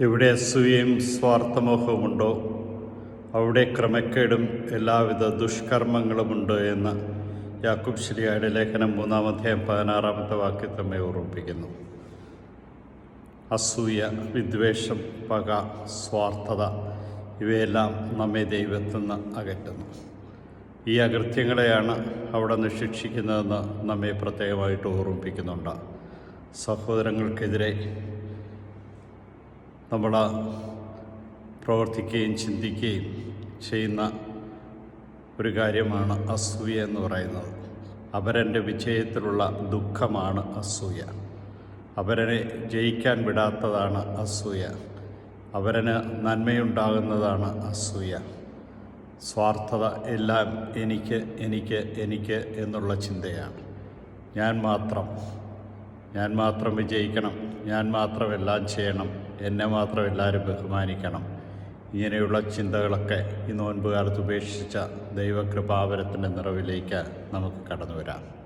എവിടെ അസൂയയും സ്വാർത്ഥമോഹവുമുണ്ടോ അവിടെ ക്രമക്കേടും എല്ലാവിധ ദുഷ്കർമ്മങ്ങളുമുണ്ട് എന്ന് യാക്കൂബ് ശരിയായുടെ ലേഖനം മൂന്നാമധ്യായം പതിനാറാമത്തെ വാക്യം നമ്മെ ഓർമ്മിപ്പിക്കുന്നു. അസൂയ വിദ്വേഷം പക സ്വാർത്ഥത ഇവയെല്ലാം നമ്മെ ദൈവത്തിൽ നിന്ന് അകറ്റുന്നു. ഈ അകൃത്യങ്ങളെയാണ് അവിടെ നിന്ന് ശിക്ഷിക്കുന്നതെന്ന് നമ്മെ പ്രത്യേകമായിട്ട് ഓർമ്മിപ്പിക്കുന്നുണ്ട്. സഹോദരങ്ങൾക്കെതിരെ നമ്മൾ പ്രവർത്തിക്കുകയും ചിന്തിക്കുകയും ചെയ്യുന്ന ഒരു കാര്യമാണ് അസൂയ എന്ന് പറയുന്നത്. അവരന്റെ വിജയത്തിലുള്ള ദുഃഖമാണ് അസൂയ. അവരനെ ജയിക്കാൻ വിടാത്തതാണ് അസൂയ. അവരന് നന്മയുണ്ടാകുന്നതാണ് അസൂയ. സ്വാർത്ഥത എല്ലാം എനിക്ക് എനിക്ക് എനിക്ക് എന്നുള്ള ചിന്തയാണ്. ഞാൻ മാത്രം ഞാൻ മാത്രം വിജയിക്കണം. ഞാൻ മാത്രം എല്ലാം ചെയ്യണം. എന്നെ മാത്രം എല്ലാവരും ബഹുമാനിക്കണം. ഇങ്ങനെയുള്ള ചിന്തകളൊക്കെ ഈ നോൻപ് കാലത്ത് ഉപേക്ഷിച്ച ദൈവകൃപാവരത്തിന്റെ നിറവിലേക്ക് നമുക്ക് കടന്നു വരാം